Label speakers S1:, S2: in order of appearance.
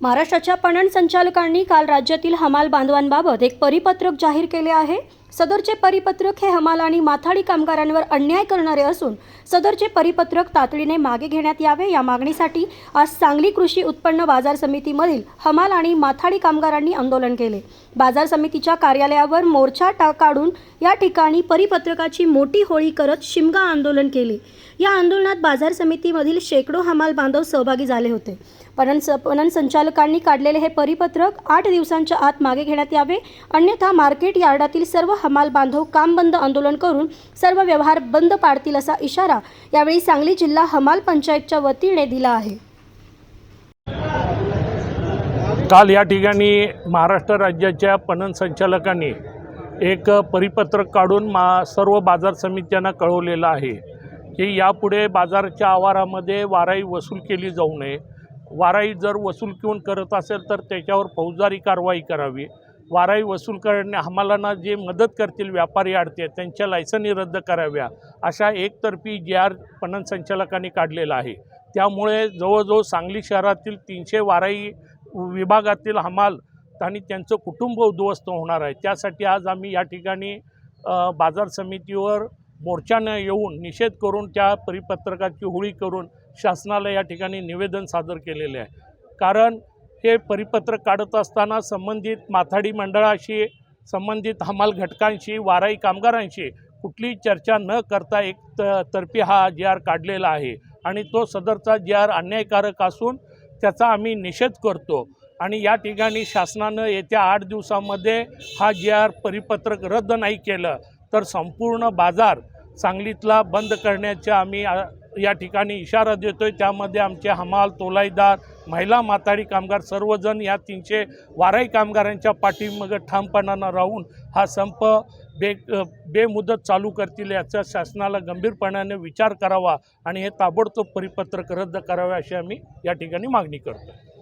S1: महाराष्ट्राच्या पणन संचालकांनी काल राज्यातील हमाल बांधवांबाबत एक परिपत्रक जाहीर केले आहे. सदरचे परिपत्रक हे हमाल आणि माथाडी कामगारांवर अन्याय करणारे असून सदरचे परिपत्रक तातडीने मागे घेण्यात यावे या मागणीसाठी आज सांगली कृषी उत्पन्न बाजार समितीमधील हमाल आणि माथाडी कामगारांनी आंदोलन केले. बाजार समितीच्या कार्यालयावर मोर्चा टा काढून या ठिकाणी परिपत्रकाची मोठी होळी करत शिमगा आंदोलन केले. या आंदोलनात बाजार समितीमधील शेकडो हमाल बांधव सहभागी झाले होते. पणन स पणन संचालकांनी काढलेले हे परिपत्रक आठ दिवसांच्या आत मागे घेण्यात यावे. अन्यथा मार्केट यार्डातील सर्व हमाल बांधव काम बंद आंदोलन करून सर्व व्यवहार बंद पाडतील असा इशारा यावेळी सांगली जिल्हा हमाल पंचायतच्या वतीने दिला आहे.
S2: काल या ठिकाणी महाराष्ट्र राज्याच्या पणन संचालकांनी एक परिपत्रक काढून मा सर्व बाजार समित्यांना कळवलेलं आहे की यापुढे बाजाराच्या आवारामध्ये वाराई वसूल केली जाऊ नये. वाराई जर वसूल घेऊन करत असेल तर त्याच्यावर फौजदारी कारवाई करावी. वाराई वसूल करणे हमालांना जे मदत करतील व्यापारी आडते त्यांच्या लायसनी रद्द कराव्या. अशा एकतर्फी जे आर पणन संचालकांनी काढलेला आहे. त्यामुळे जवळजवळ सांगली शहरातील तीनशे वाराई विभागातील हमाल आणि त्यांचं कुटुंब उद्ध्वस्त होणार आहे. त्यासाठी आज आम्ही या ठिकाणी बाजार समितीवर मोर्चानं येऊन निषेध करून त्या परिपत्रकाची होळी करून शासनाला या ठिकाणी निवेदन सादर केलेले आहे. कारण हे परिपत्रक काढत असताना संबंधित माथाडी मंडळाशी संबंधित हमाल घटकांशी वाराई कामगारांशी कुठलीही चर्चा न करता एक त तर्फी हा जी आर काढलेला आहे. आणि तो सदरचा जी आर अन्यायकारक असून त्याचा आम्ही निषेध करतो. आणि या ठिकाणी शासनानं येत्या आठ दिवसामध्ये हा जी आर परिपत्रक रद्द नाही केलं. तर संपूर्ण बाजार सांगलीतला बंद करण्याच्या आम्ही या ठिकाणी इशारा देतो आहे त्यामध्ये आमचे हमाल तोलाईदार महिला माथाडी कामगार सर्वजण या तीनशे वाराई कामगारांच्या पाठीमागं ठामपणानं राहून हा संप बे बेमुदत चालू करतील याचा शासनाला गंभीरपणाने विचार करावा आणि हे ताबडतोब परिपत्रक रद्द करावे अशी आम्ही या ठिकाणी मागणी करतो